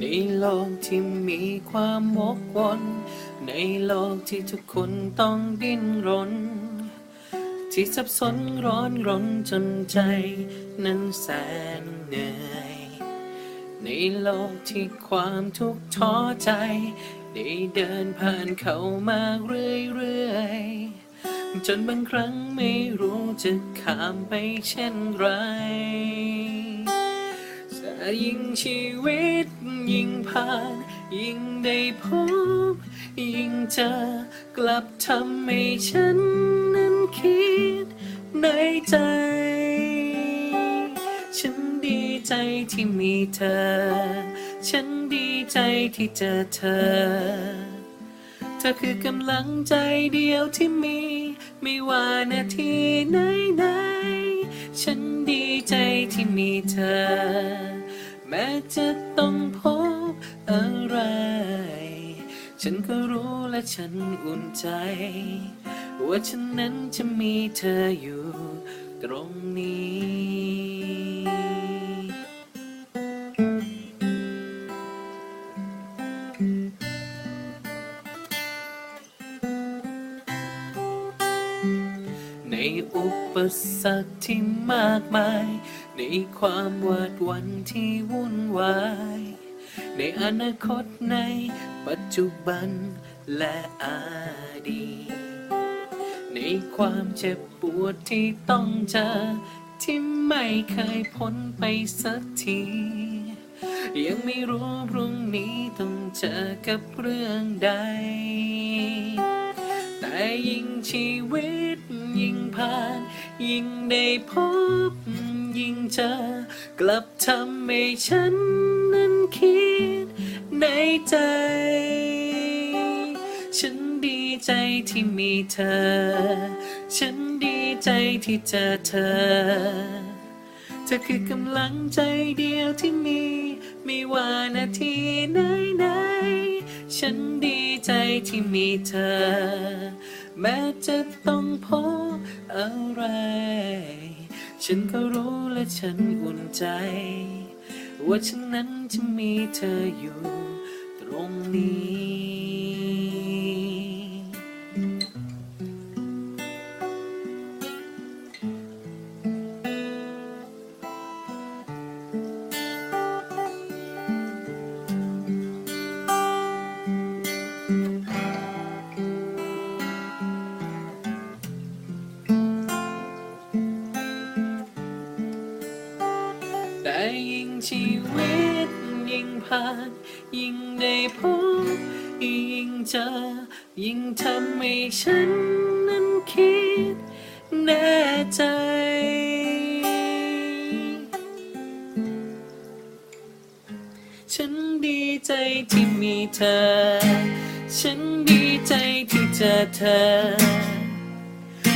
ในโลกที่มีความวกวน ในโลกที่ทุกคนต้องดิ้นรน ที่สับสนร้อนรนจนใจ นั้นแสนเหนื่อย ในโลกที่ความทุกข์ท้อใจ ได้เดินผ่านเข้ามาเรื่อยๆ จนบางครั้งไม่รู้จะข้ามไปเช่นไร ยิ่งชีวิตยิ่งผ่าน ยิ่งได้พบ ยิ่งเจอกลับทำให้ฉันนั้นคิดในใจ ฉันดีใจที่มีเธอ ฉันดีใจที่เจอเธอ เธอคือกำลังใจเดียวที่มี ไม่ว่านาทีไหนไหนๆฉันดี ใจที่มีเธอ แม้จะต้องพบอะไร ฉันก็รู้และฉันอุ่นใจ ว่าฉันนั้นจะมีเธออยู่ตรงนี้ ในอุปสรรคที่มากมาย ในความวาดวันที่วุ่นวาย ในอนาคตในปัจจุบันและอดีตในความเจ็บปวดที่ต้องเจอ ที่ไม่เคยพ้นไปสักที ยังไม่รู้พรุ่งนี้ต้องเจอกับเรื่องใด แต่ยิ่งชีวิต ยิ่งผ่าน ยิ่งได้พบ ยิ่งเจอกลับทำให้ฉันนั้นคิดในใจ ฉันดีใจที่มีเธอ ฉันดีใจที่เจอเธอเธอคือกำลังใจเดียวที่มี ไม่ว่านาทีไหนไหน ฉันดีใจที่มีเธอ แม้จะต้องพบ อะไร ฉันก็รู้และฉันอุ่นใจ ว่าฉันนั้นจะมีเธออยู่ตรงนี้ ยิ่งชีวิตยิ่งผ่าน ยิ่งได้พบยิ่งเจอ ยิ่งทำให้ฉันนั้นคิดแน่ใจ ฉันดีใจที่มีเธอ ฉันดีใจที่เจอเธอ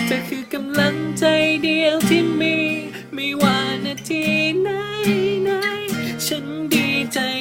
เธอคือกำลังใจ